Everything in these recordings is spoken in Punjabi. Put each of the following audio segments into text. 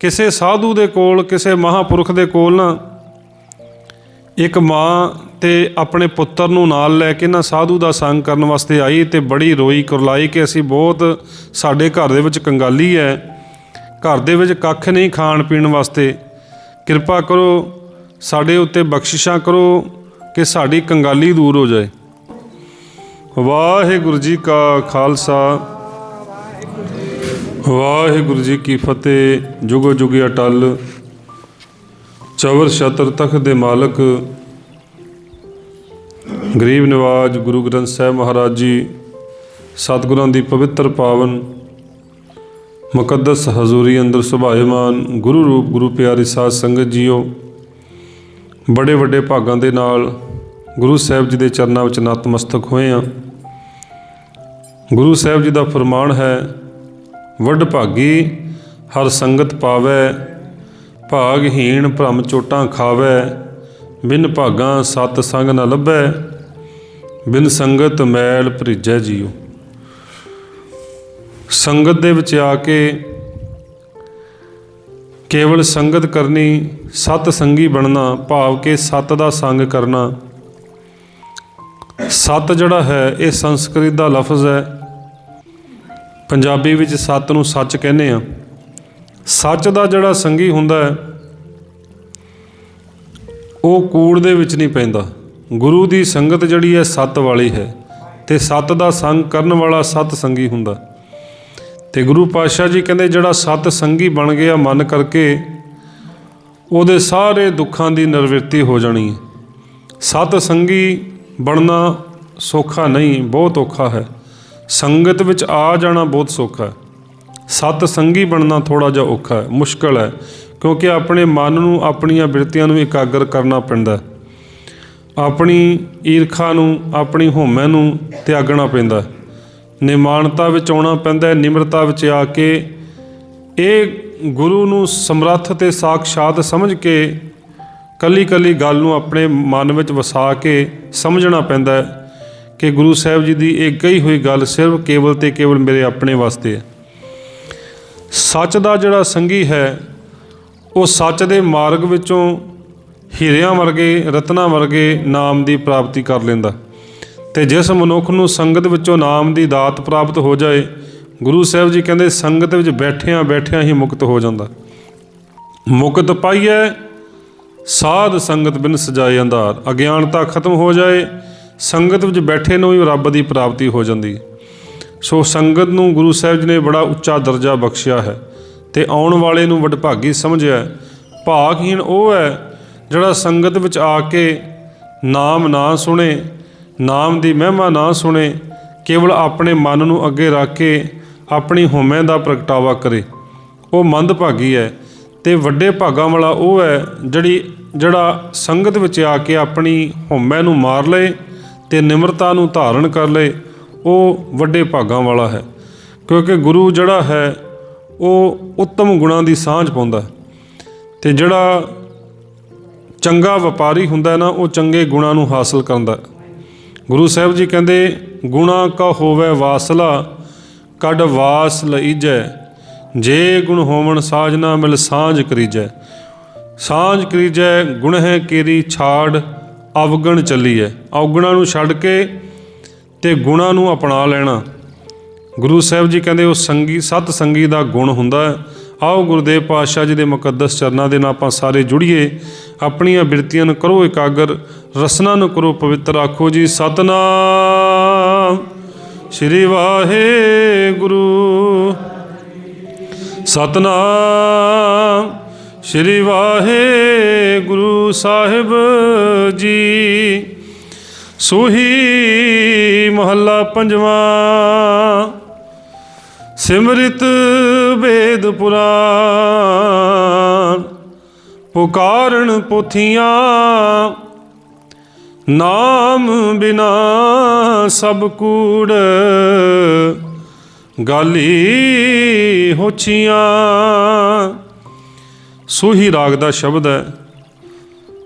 ਕਿਸੇ ਸਾਧੂ ਦੇ ਕੋਲ, ਕਿਸੇ ਮਹਾਪੁਰਖ ਦੇ ਕੋਲ ਨਾ ਇੱਕ ਮਾਂ ਤੇ ਆਪਣੇ ਪੁੱਤਰ ਨੂੰ ਨਾਲ ਲੈ ਕੇ ਨਾ ਸਾਧੂ ਦਾ ਸੰਗ ਕਰਨ ਵਾਸਤੇ ਆਈ ਤੇ ਬੜੀ ਰੋਈ ਕੁਰਲਾਈ ਕਿ ਅਸੀਂ ਬਹੁਤ ਸਾਡੇ ਘਰ ਦੇ ਵਿੱਚ ਕੰਗਾਲੀ ਹੈ ਘਰ ਦੇ ਵਿੱਚ ਕੱਖ ਨਹੀਂ ਖਾਣ ਪੀਣ ਵਾਸਤੇ। ਕਿਰਪਾ ਕਰੋ ਸਾਡੇ ਉੱਤੇ ਬਖਸ਼ਿਸ਼ਾਂ ਕਰੋ ਕਿ ਸਾਡੀ ਕੰਗਾਲੀ ਦੂਰ ਹੋ ਜਾਏ। ਵਾਹਿਗੁਰੂ ਜੀ ਕਾ ਖਾਲਸਾ। ਵਾਹਿਗੁਰੂ ਜੀ ਕੀ ਫਤਿਹ। ਜੁਗੋ ਜੁਗੀ ਅਟਲ, ਚਵਰ ਛਤਰ ਤਖਤ ਦੇ ਮਾਲਕ, ਗਰੀਬ ਨਿਵਾਜ, ਗੁਰੂ ਗ੍ਰੰਥ ਸਾਹਿਬ ਮਹਾਰਾਜ ਜੀ, ਸਤਿਗੁਰਾਂ ਦੀ ਪਵਿੱਤਰ ਪਾਵਨ, ਮੁਕੱਦਸ ਹਜ਼ੂਰੀ ਅੰਦਰ ਸੁਭਾਇਮਾਨ, ਗੁਰੂ ਰੂਪ, ਗੁਰੂ ਪਿਆਰੀ ਸਾਧ ਸੰਗਤ ਜੀਓ, ਬੜੇ ਵੱਡੇ ਭਾਗਾਂ ਦੇ ਨਾਲ ਗੁਰੂ ਸਾਹਿਬ ਜੀ ਦੇ ਚਰਨਾਂ ਵਿੱਚ ਨਤਮਸਤਕ ਹੋਏ ਆ ਗੁਰੂ ਸਾਹਿਬ ਜੀ ਦਾ ਫਰਮਾਨ ਹੈ ਵੱਡ ਭਾਗੀ, ਹਰ ਸੰਗਤ ਪਾਵੈ, ਭਾਗਹੀਣ ਭ੍ਰਮ ਚੋਟਾਂ ਖਾਵੈ, ਬਿਨ ਭਾਗਾਂ ਸਤ ਸੰਗ ਨ ਲੱਭੈ, ਬਿਨ ਸੰਗਤ ਮੈਲ ਭਰੀਜੈ ਜੀਓ ਸੰਗਤ ਦੇ ਵਿੱਚ ਆ ਕੇ ਕੇਵਲ ਸੰਗਤ ਕਰਨੀ, ਸਤ ਸੰਗੀ ਬਣਨਾ, ਭਾਵ ਕਿ ਸਤ ਦਾ ਸੰਗ ਕਰਨਾ। ਸਤ ਜਿਹੜਾ ਹੈ, ਇਹ ਸੰਸਕ੍ਰਿਤ ਦਾ ਲਫ਼ਜ਼ ਹੈ। ਪੰਜਾਬੀ ਵਿੱਚ ਸੱਤ ਨੂੰ ਸੱਚ ਕਹਿੰਦੇ ਆ। ਸੱਚ ਦਾ ਜਿਹੜਾ ਸੰਗੀ ਹੁੰਦਾ ਹੈ, ਉਹ ਕੂੜ ਦੇ ਵਿੱਚ ਨਹੀਂ ਪੈਂਦਾ। ਗੁਰੂ ਦੀ ਸੰਗਤ ਜਿਹੜੀ ਹੈ, ਸੱਤ ਵਾਲੀ ਹੈ। ਤੇ ਸੱਤ ਦਾ ਸੰਗ ਕਰਨ ਵਾਲਾ ਸਤ ਸੰਗੀ ਹੁੰਦਾ। ਤੇ ਗੁਰੂ ਪਾਤਸ਼ਾਹ ਜੀ ਕਹਿੰਦੇ, ਜਿਹੜਾ ਸਤ ਸੰਗੀ ਬਣ ਗਿਆ ਮਨ ਕਰਕੇ, ਉਹਦੇ ਸਾਰੇ ਦੁੱਖਾਂ ਦੀ ਨਿਰਵਿਰਤੀ ਹੋ ਜਾਣੀ ਹੈ। ਸਤ ਸੰਗੀ ਬਣਨਾ ਸੌਖਾ ਨਹੀਂ, ਬਹੁਤ ਔਖਾ ਹੈ। ਸੰਗਤ ਵਿੱਚ ਆ ਜਾਣਾ ਬਹੁਤ ਸੌਖਾ ਹੈ ਸਤ ਸੰਗੀ ਬਣਨਾ ਥੋੜਾ ਜਿਹਾ ਔਖਾ ਹੈ, ਮੁਸ਼ਕਲ ਹੈ, ਕਿਉਂਕਿ ਆਪਣੇ ਮਨ ਨੂੰ ਆਪਣੀਆਂ ਬਿਰਤੀਆਂ ਨੂੰ ਇਕਾਗਰ ਕਰਨਾ ਪੈਂਦਾ ਹੈ। ਆਪਣੀ ਈਰਖਾ ਨੂੰ, ਆਪਣੀ ਹਉਮੈ ਨੂੰ ਤਿਆਗਣਾ ਪੈਂਦਾ ਹੈ। ਨਿਮਾਨਤਾ ਵਿੱਚ ਆਉਣਾ ਪੈਂਦਾ ਨਿਮਰਤਾ ਵਿੱਚ ਆ ਕੇ ਇਹ ਗੁਰੂ ਨੂੰ ਸਮਰੱਥ ਤੇ ਸਾਖਸ਼ਾਤ ਸਮਝ ਕੇ ਕੱਲੀ ਕੱਲੀ ਗੱਲ ਨੂੰ ਆਪਣੇ ਮਨ ਵਿੱਚ ਵਸਾ ਕੇ ਸਮਝਣਾ ਪੈਂਦਾ ਕਿ ਗੁਰੂ ਸਾਹਿਬ ਜੀ ਦੀ ਇਹ ਕਹੀ ਹੋਈ ਗੱਲ ਸਿਰਫ ਕੇਵਲ ਤੇ ਕੇਵਲ ਮੇਰੇ ਆਪਣੇ ਵਾਸਤੇ ਹੈ। ਸੱਚ ਦਾ ਜਿਹੜਾ ਸੰਗੀ ਹੈ, ਉਹ ਸੱਚ ਦੇ ਮਾਰਗ ਵਿੱਚੋਂ ਹੀਰਿਆਂ ਵਰਗੇ, ਰਤਨਾਂ ਵਰਗੇ ਨਾਮ ਦੀ ਪ੍ਰਾਪਤੀ ਕਰ ਲੈਂਦਾ। ਤੇ ਜਿਸ ਮਨੁੱਖ ਨੂੰ ਸੰਗਤ ਵਿੱਚੋਂ ਨਾਮ ਦੀ ਦਾਤ ਪ੍ਰਾਪਤ ਹੋ ਜਾਏ, ਗੁਰੂ ਸਾਹਿਬ ਜੀ ਕਹਿੰਦੇ ਸੰਗਤ ਵਿੱਚ ਬੈਠਿਆਂ ਬੈਠਿਆਂ ਹੀ ਮੁਕਤ ਹੋ ਜਾਂਦਾ। ਮੁਕਤ ਪਾਈਐ, ਸਾਧ ਸੰਗਤ ਬਿਨ ਸਜਾਏ ਅੰਧਾਰ। ਅਗਿਆਨਤਾ ਖਤਮ ਹੋ ਜਾਏ ਸੰਗਤ ਵਿੱਚ ਬੈਠੇ ਨੂੰ ਹੀ ਰੱਬ ਦੀ ਪ੍ਰਾਪਤੀ ਹੋ ਜਾਂਦੀ। ਸੋ ਸੰਗਤ ਨੂੰ ਗੁਰੂ ਸਾਹਿਬ ਜੀ ਨੇ ਬੜਾ ਉੱਚਾ ਦਰਜਾ ਬਖਸ਼ਿਆ ਹੈ ਤੇ ਆਉਣ ਵਾਲੇ ਨੂੰ ਵਡਭਾਗੀ ਸਮਝਿਆ ਭਾਗਹੀਣ ਉਹ ਹੈ ਜਿਹੜਾ ਸੰਗਤ ਵਿੱਚ ਆ ਕੇ ਨਾਮ ਨਾ ਸੁਣੇ, ਨਾਮ ਦੀ ਮਹਿਮਾ ਨਾ ਸੁਣੇ, ਕੇਵਲ ਆਪਣੇ ਮਨ ਨੂੰ ਅੱਗੇ ਰੱਖ ਕੇ ਆਪਣੀ ਹਉਮੈ ਦਾ ਪ੍ਰਗਟਾਵਾ ਕਰੇ। ਉਹ ਮੰਦਭਾਗੀ ਹੈ ਤੇ ਵੱਡੇ ਭਾਗਾਂ ਵਾਲਾ ਉਹ ਹੈ ਜਿਹੜੀ, ਜਿਹੜਾ ਸੰਗਤ ਵਿੱਚ ਆ ਕੇ ਆਪਣੀ ਹਉਮੈ ਨੂੰ ਮਾਰ ਲਏ ਤੇ ਨਿਮਰਤਾ ਨੂੰ ਧਾਰਨ ਕਰ ਲਏ, ਉਹ ਵੱਡੇ ਭਾਗਾਂ ਵਾਲਾ ਹੈ। ਕਿਉਂਕਿ ਗੁਰੂ ਜਿਹੜਾ ਹੈ, ਉਹ ਉੱਤਮ ਗੁਣਾਂ ਦੀ ਸਾਂਝ ਪਾਉਂਦਾ ਹੈ। ਤੇ ਜਿਹੜਾ ਚੰਗਾ ਵਪਾਰੀ ਹੁੰਦਾ ਨਾ, ਉਹ ਚੰਗੇ ਗੁਣਾਂ ਨੂੰ ਹਾਸਲ ਕਰਦਾ ਗੁਰੂ ਸਾਹਿਬ ਜੀ ਕਹਿੰਦੇ, ਗੁਣਾ ਕਾ ਹੋਵੇ ਵਾਸਲਾ ਕੱਢ ਵਾਸ ਲਈਜੈ। ਜੇ ਗੁਣ ਹੋਵਣ ਸਾਜਨਾ ਮਿਲ ਸਾਂਝ ਕਰੀਜੈ। ਸਾਂਝ ਕਰੀਜੈ, ਗੁਣ ਹੈ ਕੇਰੀ ਛਾੜ ਅਵਗਣ ਚੱਲੀ ਹੈ ਔਗਣਾ ਨੂੰ ਛੱਡ ਕੇ ਤੇ ਗੁਣਾ ਨੂੰ ਅਪਣਾ ਲੈਣਾ। ਗੁਰੂ ਸਾਹਿਬ ਜੀ ਕਹਿੰਦੇ, ਉਹ ਸੰਗੀ, ਸਤ ਸੰਗੀ ਦਾ ਗੁਣ ਹੁੰਦਾ ਹੈ ਆਓ ਗੁਰਦੇਵ ਪਾਤਸ਼ਾਹ ਜੀ ਦੇ ਮੁਕੱਦਸ ਚਰਨਾਂ ਦੇ ਨਾਲ ਆਪਾਂ ਸਾਰੇ ਜੁੜੀਏ। ਆਪਣੀਆਂ ਬਿਰਤੀਆਂ ਨੂੰ ਕਰੋ ਇਕਾਗਰ, ਰਸਨਾ ਨੂੰ ਕਰੋ ਪਵਿੱਤਰ। ਆਖੋ ਜੀ, ਸਤਨਾਮ। ਸ੍ਰੀ ਵਾਹਿਗੁਰੂ। ਸਤਨਾਮ। ਸ੍ਰੀ ਵਾਹਿਗੁਰੂ ਸਾਹਿਬ ਜੀ। ਸੋਹੀ ਮਹੱਲਾ ਪੰਜਵਾਂ। ਸਿਮਰਿਤ ਵੇਦ ਪੁਰਾਨ ਪੁਕਾਰਨ ਪੋਥੀਆਂ। ਨਾਮ ਬਿਨਾ ਸਭ ਕੂੜ। ਗਾਲੀ ਹੋਛੀਆਂ ਸੋਹੀ ਰਾਗ ਦਾ ਸ਼ਬਦ ਹੈ,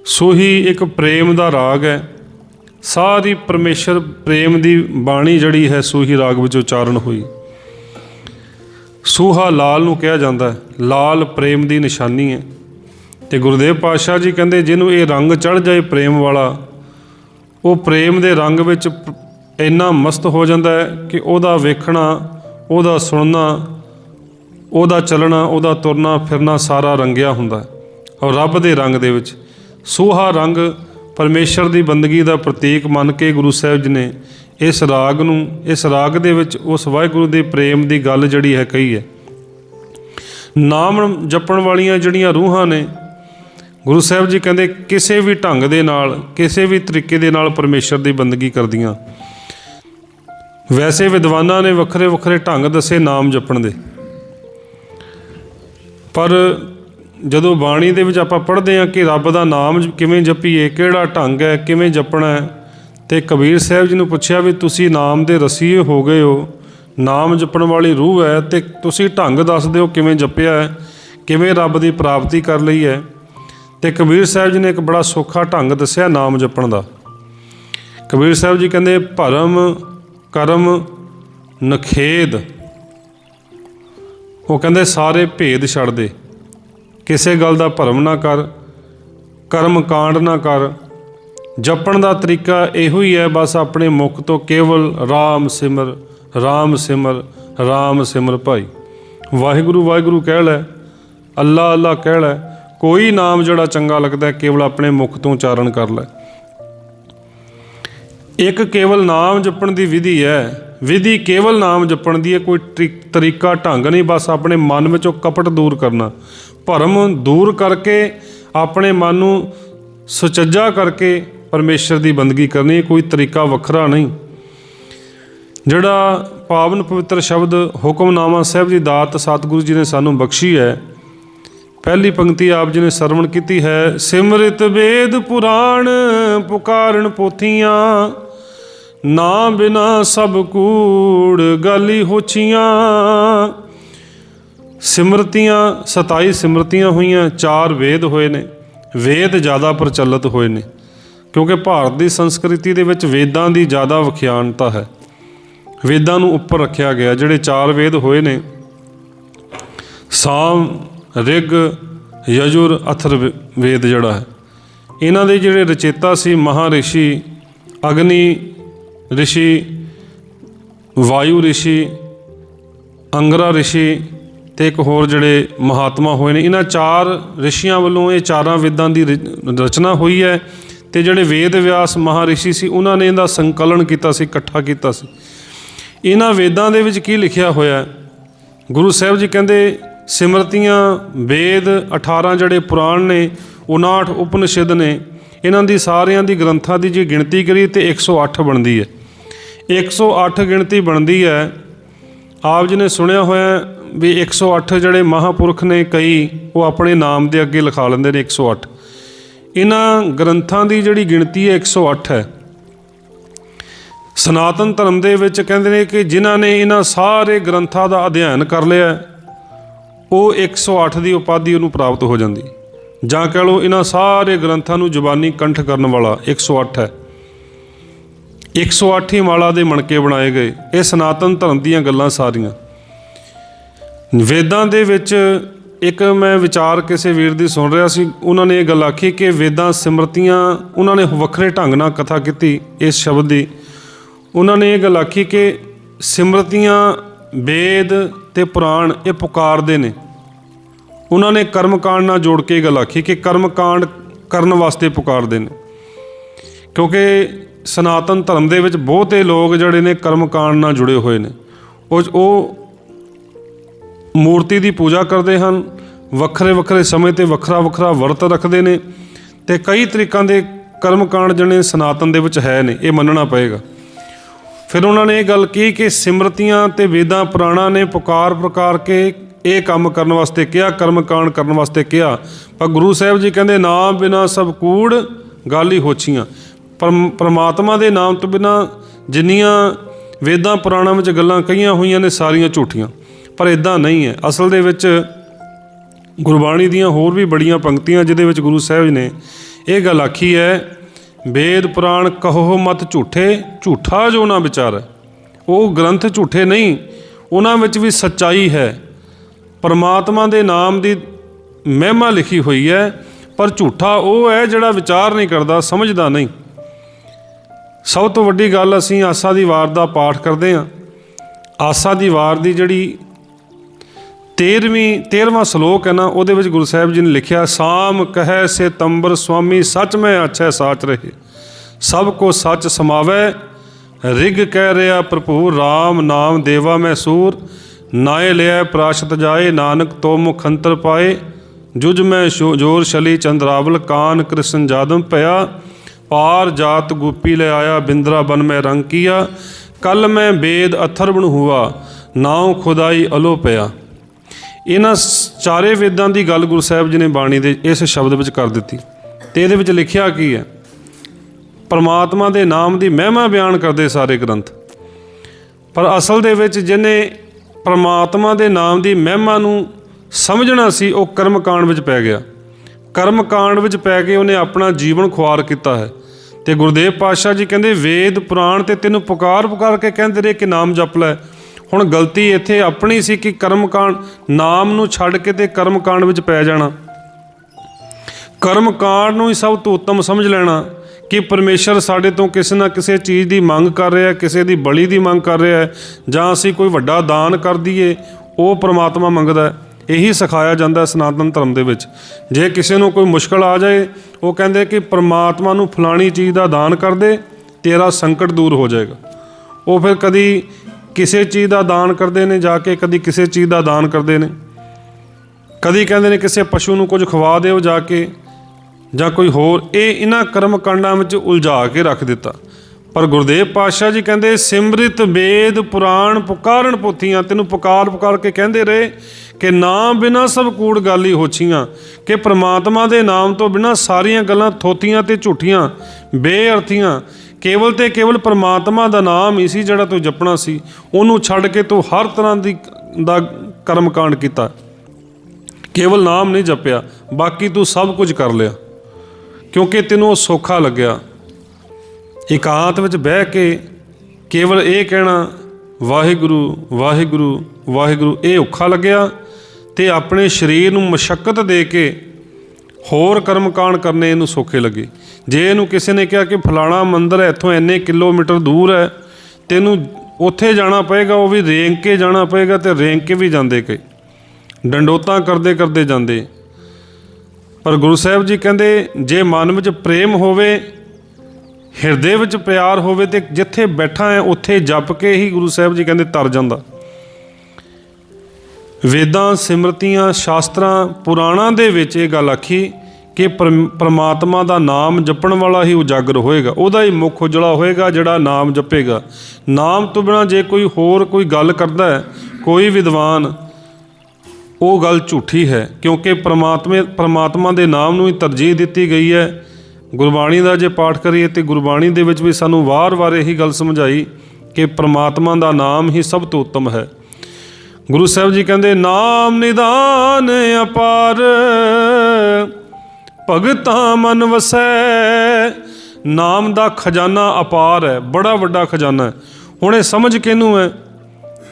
ਸੋਹੀ ਇੱਕ ਪ੍ਰੇਮ ਦਾ ਰਾਗ ਹੈ, ਸਾਰੀ ਪਰਮੇਸ਼ਰ ਪ੍ਰੇਮ ਦੀ ਬਾਣੀ ਜਿਹੜੀ ਹੈ ਸੋਹੀ ਰਾਗ ਵਿੱਚ ਉਚਾਰਨ ਹੋਈ। ਸੂਹਾ ਲਾਲ ਨੂੰ ਕਿਹਾ ਜਾਂਦਾ ਹੈ, ਲਾਲ ਪ੍ਰੇਮ ਦੀ ਨਿਸ਼ਾਨੀ ਹੈ। ਤੇ ਗੁਰਦੇਵ ਪਾਤਸ਼ਾਹ ਜੀ ਕਹਿੰਦੇ, ਜਿਹਨੂੰ ਇਹ ਰੰਗ ਚੜ ਜਾਏ ਪ੍ਰੇਮ ਵਾਲਾ, ਉਹ ਪ੍ਰੇਮ ਦੇ ਰੰਗ ਵਿੱਚ ਇੰਨਾ ਮਸਤ ਹੋ ਜਾਂਦਾ ਹੈ ਕਿ ਉਹਦਾ ਵੇਖਣਾ, ਉਹਦਾ ਸੁਣਨਾ ਉਹਦਾ ਚੱਲਣਾ, ਉਹਦਾ ਤੁਰਨਾ, ਫਿਰਨਾ ਸਾਰਾ ਰੰਗਿਆ ਹੁੰਦਾ ਹੈ। ਔਰ ਰੱਬ ਦੇ ਰੰਗ ਦੇ ਵਿੱਚ ਸੂਹਾ ਰੰਗ ਪਰਮੇਸ਼ਰ ਦੀ ਬੰਦਗੀ ਦਾ ਪ੍ਰਤੀਕ ਮੰਨ ਕੇ ਗੁਰੂ ਸਾਹਿਬ ਜੀ ਨੇ ਇਸ ਰਾਗ ਨੂੰ, ਇਸ ਰਾਗ ਦੇ ਵਿੱਚ ਉਸ ਵਾਹਿਗੁਰੂ ਦੇ ਪ੍ਰੇਮ ਦੀ ਗੱਲ ਜਿਹੜੀ ਹੈ ਕਹੀ ਹੈ। ਨਾਮ ਜਪਣ ਵਾਲੀਆਂ ਜਿਹੜੀਆਂ ਰੂਹਾਂ ਨੇ, ਗੁਰੂ ਸਾਹਿਬ ਜੀ ਕਹਿੰਦੇ ਕਿਸੇ ਵੀ ਢੰਗ ਦੇ ਨਾਲ, ਕਿਸੇ ਵੀ ਤਰੀਕੇ ਦੇ ਨਾਲ ਪਰਮੇਸ਼ਰ ਦੀ ਬੰਦਗੀ ਕਰਦੀਆਂ। ਵੈਸੇ ਵਿਦਵਾਨਾਂ ਨੇ ਵੱਖਰੇ ਵੱਖਰੇ ਢੰਗ ਦੱਸੇ ਨਾਮ ਜਪਣ ਦੇ। ਪਰ ਜਦੋਂ ਬਾਣੀ ਦੇ ਵਿੱਚ ਆਪਾਂ ਪੜ੍ਹਦੇ ਹਾਂ ਕਿ ਰੱਬ ਦਾ ਨਾਮ ਕਿਵੇਂ ਜਪੀਏ, ਕਿਹੜਾ ਢੰਗ ਹੈ, ਕਿਵੇਂ ਜਪਣਾ ਹੈ, ਤੇ ਕਬੀਰ ਸਾਹਿਬ ਜੀ ਨੂੰ ਪੁੱਛਿਆ ਵੀ ਤੁਸੀਂ ਨਾਮ ਦੇ ਰਸੀਏ ਹੋ ਗਏ ਹੋ, ਨਾਮ ਜਪਣ ਵਾਲੀ ਰੂਹ ਹੈ ਤੇ ਤੁਸੀਂ ਢੰਗ ਦੱਸ ਦਿਓ ਕਿਵੇਂ ਜਪਿਆ ਹੈ, ਕਿਵੇਂ ਰੱਬ ਦੀ ਪ੍ਰਾਪਤੀ ਕਰ ਲਈ ਹੈ। ਤੇ ਕਬੀਰ ਸਾਹਿਬ ਜੀ ਨੇ ਇੱਕ ਬੜਾ ਸੌਖਾ ਢੰਗ ਦੱਸਿਆ ਨਾਮ ਜਪਣ ਦਾ। ਕਬੀਰ ਸਾਹਿਬ ਜੀ ਕਹਿੰਦੇ, ਭਰਮ, ਕਰਮ, ਨਖੇਦ। ਉਹ ਕਹਿੰਦੇ, ਸਾਰੇ ਭੇਦ ਛੱਡ ਦੇ। ਕਿਸੇ ਗੱਲ ਦਾ ਭਰਮ ਨਾ ਕਰ, ਕਰਮ ਕਾਂਡ ਨਾ ਕਰ। ਜਪਣ ਦਾ ਤਰੀਕਾ ਇਹੋ ਹੀ ਹੈ, ਬਸ ਆਪਣੇ ਮੁਖ ਤੋਂ ਕੇਵਲ RAM ਸਿਮਰ RAM ਸਿਮਰ RAM ਸਿਮਰ ਭਾਈ। ਵਾਹਿਗੁਰੂ ਵਾਹਿਗੁਰੂ ਕਹਿ ਲੈ, ਅੱਲਾ ਅੱਲਾ ਕਹਿ ਲੈ। ਕੋਈ ਨਾਮ ਜਿਹੜਾ ਚੰਗਾ ਲੱਗਦਾ ਕੇਵਲ ਆਪਣੇ ਮੁਖ ਤੋਂ ਉਚਾਰਨ ਕਰ ਲੈ। ਇੱਕ ਕੇਵਲ ਨਾਮ ਜਪਣ ਦੀ ਵਿਧੀ ਹੈ ਵਿਧੀ ਕੇਵਲ ਨਾਮ ਜਪਣ ਦੀ ਹੈ ਕੋਈ ਤਰੀ- ਤਰੀਕਾ, ਢੰਗ ਨਹੀਂ, ਬਸ ਆਪਣੇ ਮਨ ਵਿੱਚੋਂ ਕਪਟ ਦੂਰ ਕਰਨਾ। ਭਰਮ ਦੂਰ ਕਰਕੇ ਆਪਣੇ ਮਨ ਨੂੰ ਸੁਚੱਜਾ ਕਰਕੇ ਪਰਮੇਸ਼ਰ ਦੀ ਬੰਦਗੀ ਕਰਨੀ ਕੋਈ ਤਰੀਕਾ ਵੱਖਰਾ ਨਹੀਂ। ਜਿਹੜਾ ਪਾਵਨ ਪਵਿੱਤਰ ਸ਼ਬਦ ਹੁਕਮਨਾਮਾ ਸਾਹਿਬ ਦੀ ਦਾਤ ਸਤਿਗੁਰੂ ਜੀ ਨੇ ਸਾਨੂੰ ਬਖਸ਼ੀ ਹੈ, ਪਹਿਲੀ ਪੰਕਤੀ ਆਪ ਜੀ ਨੇ ਸਰਵਣ ਕੀਤੀ ਹੈ, ਸਿਮਰਿਤ ਵੇਦ ਪੁਰਾਣ ਪੁਕਾਰਨ ਪੋਥੀਆਂ ਨਾ ਬਿਨਾ ਸਭ ਕੂੜ ਗਾਲੀ ਹੋਚੀਆਂ। ਸਿਮਰਤੀਆਂ 27 ਸਿਮਰਤੀਆਂ ਹੋਈਆਂ, ਚਾਰ ਵੇਦ ਹੋਏ ਨੇ। ਵੇਦ ਜ਼ਿਆਦਾ ਪ੍ਰਚਲਿਤ ਹੋਏ ਨੇ, ਕਿਉਂਕਿ ਭਾਰਤ ਦੀ ਸੰਸਕ੍ਰਿਤੀ ਦੇ ਵਿੱਚ ਵੇਦਾਂ ਦੀ ਜ਼ਿਆਦਾ ਵਿਖਿਆਨਤਾ ਹੈ। ਵੇਦਾਂ ਨੂੰ ਉੱਪਰ ਰੱਖਿਆ ਗਿਆ, ਜਿਹੜੇ ਚਾਰ ਵੇਦ ਹੋਏ ਨੇ, ਸਾਮ, ਰਿਗ, ਯਜੁਰ, ਅਥਰ ਵੇਦ ਜਿਹੜਾ ਹੈ। ਇਹਨਾਂ ਦੇ ਜਿਹੜੇ ਰਚੇਤਾ ਸੀ ਮਹਾਰਿਸ਼ੀ, ਅਗਨੀ ਰਿਸ਼ੀ, ਵਾਯੂ ਰਿਸ਼ੀ, ਅੰਗਰਾ ਰਿਸ਼ੀ ਤੇ ਇੱਕ ਹੋਰ ਜਿਹੜੇ ਮਹਾਤਮਾ ਹੋਏ ਨੇ, ਇਹਨਾਂ ਚਾਰ ਰਿਸ਼ੀਆਂ ਵੱਲੋਂ ਇਹ ਚਾਰਾਂ ਵੇਦਾਂ ਦੀ ਰ- ਰਚਨਾ ਹੋਈ ਹੈ ਤੇ ਜਿਹੜੇ ਵੇਦ ਵਿਆਸ ਮਹਾਰਿਸ਼ੀ ਸੀ, ਉਹਨਾਂ ਨੇ ਇਹਦਾ ਸੰਕਲਨ ਕੀਤਾ ਸੀ, ਇਕੱਠਾ ਕੀਤਾ ਸੀ। ਇਹਨਾਂ ਵੇਦਾਂ ਦੇ ਵਿੱਚ ਕੀ ਲਿਖਿਆ ਹੋਇਆ ਹੈ? ਗੁਰੂ ਸਾਹਿਬ ਜੀ ਕਹਿੰਦੇ, ਸਿਮਰਤੀਆਂ ਵੇਦ 18 ਜਿਹੜੇ ਪੁਰਾਣ ਨੇ 59 ਉਪਨਿਸ਼ਦ ਨੇ, ਇਹਨਾਂ ਦੀ ਸਾਰਿਆਂ ਦੀ ਗ੍ਰੰਥਾਂ ਦੀ ਜੇ ਗਿਣਤੀ ਕਰੀ ਤੇ 108 ਬਣਦੀ ਹੈ। 108 ਗਿਣਤੀ ਬਣਦੀ ਹੈ। ਆਪ ਜੀ ਨੇ ਸੁਣਿਆ ਹੋਇਆ ਹੈ ਵੀ 108 ਜਿਹੜੇ ਮਹਾਪੁਰਖ ਨੇ ਕਈ ਉਹ ਆਪਣੇ ਨਾਮ ਦੇ ਅੱਗੇ ਲਿਖਾ ਲੈਂਦੇ ਨੇ 108 ਇਹਨਾਂ ਗ੍ਰੰਥਾਂ ਦੀ ਜਿਹੜੀ ਗਿਣਤੀ ਹੈ 108 ਹੈ। ਸਨਾਤਨ ਧਰਮ ਦੇ ਵਿੱਚ ਕਹਿੰਦੇ ਨੇ ਕਿ ਜਿਨ੍ਹਾਂ ਨੇ ਇਹਨਾਂ ਸਾਰੇ ਗ੍ਰੰਥਾਂ ਦਾ ਅਧਿਐਨ ਕਰ ਲਿਆ ਹੈ, ਉਹ 108 ਦੀ ਉਪਾਧੀ ਉਹਨੂੰ ਪ੍ਰਾਪਤ ਹੋ ਜਾਂਦੀ। ਜਾਂ ਕਹ ਲਓ ਇਹਨਾਂ ਸਾਰੇ ਗ੍ਰੰਥਾਂ ਨੂੰ ਜ਼ੁਬਾਨੀ ਕੰਠ ਕਰਨ ਵਾਲਾ 108 ਹੈ। 108 ਹੀ ਮਾਲਾ ਦੇ ਮਣਕੇ ਬਣਾਏ ਗਏ। ਇਹ ਸਨਾਤਨ ਧਰਮ ਦੀਆਂ ਗੱਲਾਂ ਸਾਰੀਆਂ। ਵੇਦਾਂ ਦੇ ਵਿੱਚ ਇੱਕ ਮੈਂ ਵਿਚਾਰ ਕਿਸੇ ਵੀਰ ਦੀ ਸੁਣ ਰਿਹਾ ਸੀ। ਉਹਨਾਂ ਨੇ ਇਹ ਗੱਲ ਆਖੀ ਕਿ ਵੇਦਾਂ ਸਿਮਰਤੀਆਂ, ਉਹਨਾਂ ਨੇ ਵੱਖਰੇ ਢੰਗ ਨਾਲ ਕਥਾ ਕੀਤੀ ਇਸ ਸ਼ਬਦ ਦੀ। ਉਹਨਾਂ ਨੇ ਇਹ ਗੱਲ ਆਖੀ ਕਿ ਸਿਮਰਤੀਆਂ ਵੇਦ ਤੇ ਪੁਰਾਣ ਇਹ ਪੁਕਾਰਦੇ ਨੇ। ਉਹਨਾਂ ਨੇ ਕਰਮਕਾਂਡ ਨਾਲ ਜੋੜ ਕੇ ਇਹ ਗੱਲ ਆਖੀ ਕਿ ਕਰਮਕਾਂਡ ਕਰਨ ਵਾਸਤੇ ਪੁਕਾਰਦੇ ਨੇ। ਕਿਉਂਕਿ ਸਨਾਤਨ ਧਰਮ ਦੇ ਵਿੱਚ ਬਹੁਤੇ ਲੋਕ ਜਿਹੜੇ ਨੇ ਕਰਮਕਾਂਡ ਨਾਲ ਜੁੜੇ ਹੋਏ ਨੇ। ਉਹ ਉਹ ਮੂਰਤੀ ਦੀ ਪੂਜਾ ਕਰਦੇ ਹਨ, ਵੱਖਰੇ ਵੱਖਰੇ ਸਮੇਂ ਤੇ ਵੱਖਰਾ ਵੱਖਰਾ ਵਰਤ ਰੱਖਦੇ ਨੇ ਤੇ ਕਈ ਤਰੀਕਾਂ ਦੇ ਕਰਮਕਾਂਡ ਜਿਹੜੇ ਸਨਾਤਨ ਦੇ ਵਿੱਚ ਹੈ ਨੇ, ਇਹ ਮੰਨਣਾ ਪਏਗਾ। ਫਿਰ ਉਹਨਾਂ ਨੇ ਇਹ ਗੱਲ ਕਹੀ ਕਿ ਸਿਮਰਤੀਆਂ ਤੇ ਵੇਦਾਂ ਪੁਰਾਣਾ ਨੇ ਪੁਕਾਰ ਪ੍ਰਕਾਰ ਕੇ ਇਹ ਕੰਮ ਕਰਨ ਵਾਸਤੇ ਕਿਹਾ, ਕਰਮਕਾਂਡ ਕਰਨ ਵਾਸਤੇ ਕਿਹਾ। ਪਰ ਗੁਰੂ ਸਾਹਿਬ ਜੀ ਕਹਿੰਦੇ ਨਾਮ ਬਿਨਾ ਸਭ ਕੂੜ ਗਾਲੀ ਹੋਛੀਆਂ। ਪਰਮਾਤਮਾ ਦੇ ਨਾਮ ਤੋਂ ਬਿਨਾ ਜਿੰਨੀਆਂ ਵੇਦਾਂ ਪੁਰਾਣਾਂ ਵਿੱਚ ਗੱਲਾਂ ਕਹੀਆਂ ਹੋਈਆਂ ਨੇ ਸਾਰੀਆਂ ਝੂਠੀਆਂ। ਪਰ ਇਦਾਂ ਨਹੀਂ ਹੈ। ਅਸਲ ਦੇ ਵਿੱਚ ਗੁਰਬਾਣੀ ਦੀਆਂ ਹੋਰ ਵੀ ਬੜੀਆਂ ਪੰਕਤੀਆਂ ਜਿਹਦੇ ਵਿੱਚ ਗੁਰੂ ਸਾਹਿਬ ਜੀ ਨੇ ਇਹ ਗੱਲ ਆਖੀ ਹੈ, ਵੇਦ ਪੁਰਾਣ ਕਹੋ ਮਤ ਝੂਠੇ, ਝੂਠਾ ਜੋ ਨਾ ਵਿਚਾਰ। ਉਹ ਗ੍ਰੰਥ ਝੂਠੇ ਨਹੀਂ, ਉਹਨਾਂ ਵਿੱਚ ਵੀ ਸੱਚਾਈ ਹੈ। ਪਰਮਾਤਮਾ ਦੇ ਨਾਮ ਦੀ ਮਹਿਮਾ ਲਿਖੀ ਹੋਈ ਹੈ, ਪਰ ਝੂਠਾ ਉਹ ਹੈ ਜਿਹੜਾ ਵਿਚਾਰ ਨਹੀਂ ਕਰਦਾ, ਸਮਝਦਾ ਨਹੀਂ। ਸਭ ਤੋਂ ਵੱਡੀ ਗੱਲ ਅਸੀਂ ਆਸਾ ਦੀ ਵਾਰ ਦਾ ਪਾਠ ਕਰਦੇ ਹਾਂ। ਆਸਾ ਦੀ ਵਾਰ ਦੀ ਜਿਹੜੀ 13ਵੀਂ 13ਵਾਂ ਸ਼ਲੋਕ ਹੈ ਨਾ, ਉਹਦੇ ਵਿੱਚ ਗੁਰੂ ਸਾਹਿਬ ਜੀ ਨੇ ਲਿਖਿਆ, ਸਾਮ ਕਹੈ ਸੇ ਤੰਬਰ ਸੁਆਮੀ, ਸੱਚ ਮੈਂ ਅੱਛੈ ਸਾਚ ਰਹੇ। ਸਭ ਕੋ ਸੱਚ ਸਮਾਵੈ, ਰਿਗ ਕਹਿ ਰਿਆ ਭਰਪੂਰ RAM ਨਾਮ ਦੇਵਾ ਮੈਂ ਸੂਰ। ਨਾਏ ਲਿਆ ਪ੍ਰਾਸ਼ਤ ਜਾਏ, ਨਾਨਕ ਤੋ ਮੁਖੰਤਰ ਪਾਏ। ਜੁਜ ਮੈਂ ਸ਼ੋ- ਜੋਰ ਸ਼ਲੀ ਚੰਦਰਾਵਲ, ਕਾਨ ਕ੍ਰਿਸ਼ਨ ਜਾਦਮ ਭਇਆ। ਪਾਰ ਜਾਤ ਗੋਪੀ ਲੈ ਆਇਆ ਬਿੰਦਰਾ ਬਨ ਮੈਂ ਰੰਗ ਕੀਆ, ਕਲ ਮੈਂ ਬੇਦ ਅਥਰਵਣ ਹੁਆ, ਨਾਉ ਖੁਦਾਈ ਅਲੋ ਪਿਆ। ਇਹਨਾਂ ਸ- ਚਾਰੇ ਵੇਦਾਂ ਦੀ ਗੱਲ ਗੁਰੂ ਸਾਹਿਬ ਜੀ ਨੇ ਬਾਣੀ ਦੇ ਇਸ ਸ਼ਬਦ ਵਿੱਚ ਕਰ ਦਿੱਤੀ। ਤੇ ਇਹਦੇ ਵਿੱਚ ਲਿਖਿਆ ਕੀ ਹੈ? ਪਰਮਾਤਮਾ ਦੇ ਨਾਮ ਦੀ ਮਹਿਮਾ ਬਿਆਨ ਕਰਦੇ ਸਾਰੇ ਗ੍ਰੰਥ। ਪਰ ਅਸਲ ਦੇ ਵਿੱਚ ਜਿਹਨੇ ਪਰਮਾਤਮਾ ਦੇ ਨਾਮ ਦੀ ਮਹਿਮਾ ਨੂੰ ਸਮਝਣਾ ਸੀ, ਉਹ ਕਰਮ ਕਾਂਡ ਵਿੱਚ ਪੈ ਗਿਆ। ਕਰਮ ਕਾਂਡ ਵਿੱਚ ਪੈ ਕੇ ਉਹਨੇ ਆਪਣਾ ਜੀਵਨ ਖੁਆਰ ਕੀਤਾ ਹੈ। ਤੇ ਗੁਰਦੇਵ ਪਾਤਸ਼ਾਹ ਜੀ ਕਹਿੰਦੇ, ਵੇਦ, ਪੁਰਾਣ ਤੇ ਤੈਨੂੰ ਪੁਕਾਰ ਪੁਕਾਰ ਕੇ ਕਹਿੰਦੇ ਰਹੇ ਕਿ ਨਾਮ ਜਪ ਲੈ। ਹੁਣ ਗਲਤੀ ਇੱਥੇ ਆਪਣੀ ਸੀ ਕਿ ਕਰਮ ਕਾਂਡ ਨਾਮ ਨੂੰ ਛੱਡ ਕੇ ਤੇ ਕਰਮ ਕਾਂਡ ਵਿੱਚ ਪੈ ਜਾਣਾ। ਕਰਮ ਕਾਂਡ ਨੂੰ ਹੀ ਸਭ ਤੋਂ ਉੱਤਮ ਸਮਝ ਲੈਣਾ ਕਿ ਪਰਮੇਸ਼ਰ ਸਾਡੇ ਤੋਂ ਕਿਸੇ ਨਾ ਕਿਸੇ ਚੀਜ਼ ਦੀ ਮੰਗ ਕਰ ਰਿਹਾ ਹੈ ਕਿਸੇ ਦੀ ਬਲੀ ਦੀ ਮੰਗ ਕਰ ਰਿਹਾ ਹੈ, ਜਾਂ ਅਸੀਂ ਕੋਈ ਵੱਡਾ ਦਾਨ ਕਰ ਦਈਏ, ਉਹ ਪ੍ਰਮਾਤਮਾ ਮੰਗਦਾ ਹੈ। ਇਹੀ ਸਿਖਾਇਆ ਜਾਂਦਾ ਸਨਾਤਨ ਧਰਮ ਦੇ ਵਿੱਚ। ਜੇ ਕਿਸੇ ਨੂੰ ਕੋਈ ਮੁਸ਼ਕਲ ਆ ਜਾਏ, ਉਹ ਕਹਿੰਦੇ ਕਿ ਪ੍ਰਮਾਤਮਾ ਨੂੰ ਫਲਾਣੀ ਚੀਜ਼ ਦਾ ਦਾਨ ਕਰ ਦੇ, ਤੇਰਾ ਸੰਕਟ ਦੂਰ ਹੋ ਜਾਏਗਾ। ਉਹ ਫਿਰ ਕਦੀ ਕਿਸੇ ਚੀਜ਼ ਦਾ ਦਾਨ ਕਰਦੇ ਨੇ, ਜਾ ਕੇ ਕਦੀ ਕਿਸੇ ਚੀਜ਼ ਦਾ ਦਾਨ ਕਰਦੇ ਨੇ। ਕਦੀ ਕਹਿੰਦੇ ਨੇ ਕਿਸੇ ਪਸ਼ੂ ਨੂੰ ਕੁਝ ਖਵਾ ਦਿਓ ਜਾ ਕੇ, ਜਾਂ ਕੋਈ ਹੋਰ, ਇਹ ਇਹਨਾਂ ਕਰਮ ਕਾਂਡਾਂ ਵਿੱਚ ਉਲਝਾ ਕੇ ਰੱਖ ਦਿੱਤਾ। ਪਰ ਗੁਰਦੇਵ ਪਾਤਸ਼ਾਹ ਜੀ ਕਹਿੰਦੇ, ਸਿਮਰਿਤ ਵੇਦ ਪੁਰਾਣ ਪੁਕਾਰਨ ਪੋਥੀਆਂ, ਤੈਨੂੰ ਪੁਕਾਰ ਪੁਕਾਰ ਕੇ ਕਹਿੰਦੇ ਰਹੇ ਕਿ ਨਾਮ ਬਿਨਾ ਸਭ ਕੂੜ ਗਾਲੀ ਹੋਛੀਆਂ, ਕਿ ਪ੍ਰਮਾਤਮਾ ਦੇ ਨਾਮ ਤੋਂ ਬਿਨਾ ਸਾਰੀਆਂ ਗੱਲਾਂ ਥੋਥੀਆਂ ਤੇ ਝੂਠੀਆਂ, ਬੇਅਰਥੀਆਂ, ਕੇਵਲ ਤੇ ਕੇਵਲ ਪ੍ਰਮਾਤਮਾ ਦਾ ਨਾਮ ਹੀ ਸੀ ਜਿਹੜਾ ਤੂੰ ਜਪਣਾ ਸੀ, ਉਹਨੂੰ ਛੱਡ ਕੇ ਤੂੰ ਹਰ ਤਰ੍ਹਾਂ ਦੀ ਦਾ ਕਰਮ ਕਾਂਡ ਕੀਤਾ। ਕੇਵਲ ਨਾਮ ਨਹੀਂ ਜਪਿਆ, ਬਾਕੀ ਤੂੰ ਸਭ ਕੁਝ ਕਰ ਲਿਆ, ਕਿਉਂਕਿ ਤੈਨੂੰ ਉਹ ਸੌਖਾ ਲੱਗਿਆ। ਇਕਾਂਤ ਵਿੱਚ ਬਹਿ ਕੇ ਕੇਵਲ ਇਹ ਕਹਿਣਾ, ਵਾਹਿਗੁਰੂ ਵਾਹਿਗੁਰੂ ਵਾਹਿਗੁਰੂ। ਇਹ ਔਖਾ ਲੱਗਿਆ ਤੇ ਆਪਣੇ ਸਰੀਰ ਨੂੰ ਮਸ਼ੱਕਤ ਦੇ ਕੇ ਹੋਰ ਕਰਮਕਾਂਡ ਕਰਨੇ ਇਹਨੂੰ ਸੌਖੇ ਲੱਗੇ। ਜੇ ਇਹਨੂੰ ਕਿਸੇ ਨੇ ਕਿਹਾ ਕਿ ਫਲਾਣਾ ਮੰਦਿਰ ਇੱਥੋਂ ਇੰਨੇ ਕਿਲੋਮੀਟਰ ਦੂਰ ਹੈ, ਤੈਨੂੰ ਉੱਥੇ ਜਾਣਾ ਪਏਗਾ, ਉਹ ਵੀ ਰੇਂਗ ਕੇ ਜਾਣਾ ਪਏਗਾ ਤੇ ਰੇਂਗ ਕੇ ਵੀ ਜਾਂਦੇ ਕਈ ਡੰਡੋਤਾਂ ਕਰਦੇ ਕਰਦੇ ਜਾਂਦੇ। ਪਰ ਗੁਰੂ ਸਾਹਿਬ ਜੀ ਕਹਿੰਦੇ, ਜੇ ਮਨ ਵਿੱਚ ਪ੍ਰੇਮ ਹੋਵੇ ਹਿਰਦੇ ਵਿੱਚ ਪਿਆਰ ਹੋਵੇ ਤੇ ਜਿੱਥੇ ਬੈਠਾ ਹੈ, ਉੱਥੇ ਜਪ ਕੇ ਹੀ ਗੁਰੂ ਸਾਹਿਬ ਜੀ ਕਹਿੰਦੇ ਤਰ ਜਾਂਦਾ। ਵੇਦਾਂ, ਸਿਮਰਤੀਆਂ, ਸ਼ਾਸਤਰਾਂ, ਪੁਰਾਣਾਂ ਦੇ ਵਿੱਚ ਇਹ ਗੱਲ ਆਖੀ ਕਿ ਪਰਮ- ਪ੍ਰਮਾਤਮਾ ਦਾ ਨਾਮ ਜਪਣ ਵਾਲਾ ਹੀ ਉਜਾਗਰ ਹੋਏਗਾ। ਉਹਦਾ ਹੀ ਮੁੱਖ ਉਜਲਾ ਹੋਏਗਾ ਜਿਹੜਾ ਨਾਮ ਜਪੇਗਾ। ਨਾਮ ਤੋਂ ਬਿਨਾ ਜੇ ਕੋਈ ਹੋਰ ਕੋਈ ਗੱਲ ਕਰਦਾ ਹੈ, ਕੋਈ ਵਿਦਵਾਨ, ਉਹ ਗੱਲ ਝੂਠੀ ਹੈ, ਕਿਉਂਕਿ ਪ੍ਰਮਾਤਮੇ, ਪ੍ਰਮਾਤਮਾ ਦੇ ਨਾਮ ਨੂੰ ਹੀ ਤਰਜੀਹ ਦਿੱਤੀ ਗਈ ਹੈ। ਗੁਰਬਾਣੀ ਦਾ ਜੇ ਪਾਠ ਕਰੀਏ ਤੇ ਗੁਰਬਾਣੀ ਦੇ ਵਿੱਚ ਵੀ ਸਾਨੂੰ ਵਾਰ-ਵਾਰ ਇਹੀ ਗੱਲ ਸਮਝਾਈ ਕਿ ਪ੍ਰਮਾਤਮਾ ਦਾ ਨਾਮ ਹੀ ਸਭ ਤੋਂ ਉੱਤਮ ਹੈ। ਗੁਰੂ ਸਾਹਿਬ ਜੀ ਕਹਿੰਦੇ, ਨਾਮ ਨਿਦਾਨ ਅਪਾਰ, ਭਗਤਾਂ ਮਨ ਵਸੈ। ਨਾਮ ਦਾ ਖਜ਼ਾਨਾ ਅਪਾਰ ਹੈ, ਬੜਾ ਵੱਡਾ ਖਜ਼ਾਨਾ ਹੈ। ਹੁਣ ਇਹ ਸਮਝ ਕਿਹਨੂੰ ਹੈ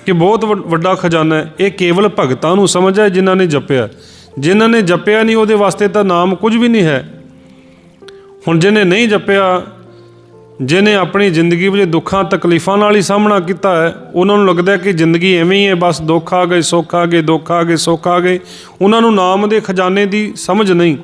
ਕਿ ਬਹੁਤ ਵੱਡ- ਵੱਡਾ ਖਜ਼ਾਨਾ ਹੈ? ਇਹ ਕੇਵਲ ਭਗਤਾਂ ਨੂੰ ਸਮਝ ਹੈ ਜਿਨ੍ਹਾਂ ਨੇ ਜਪਿਆ। ਜਿਨ੍ਹਾਂ ਨੇ ਜਪਿਆ ਨਹੀਂ, ਉਹਦੇ ਵਾਸਤੇ ਤਾਂ ਨਾਮ ਕੁਝ ਵੀ ਨਹੀਂ ਹੈ। ਹੁਣ ਜਿਹਨੇ ਨਹੀਂ ਜਪਿਆ, ਜਿਹਨੇ ਆਪਣੀ ਜ਼ਿੰਦਗੀ ਵਿੱਚ ਦੁੱਖਾਂ, ਤਕਲੀਫਾਂ ਨਾਲ ਹੀ ਸਾਹਮਣਾ ਕੀਤਾ ਹੈ, ਉਹਨਾਂ ਨੂੰ ਲੱਗਦਾ ਕਿ ਜ਼ਿੰਦਗੀ ਐਵੇਂ ਹੀ ਹੈ, ਬਸ ਦੁੱਖ ਆ ਗਏ, ਸੁੱਖ ਆ ਗਏ, ਦੁੱਖ ਆ ਗਏ, ਸੁੱਖ ਆ ਗਏ। ਉਹਨਾਂ ਨੂੰ ਨਾਮ ਦੇ ਖਜ਼ਾਨੇ ਦੀ ਸਮਝ ਨਹੀਂ।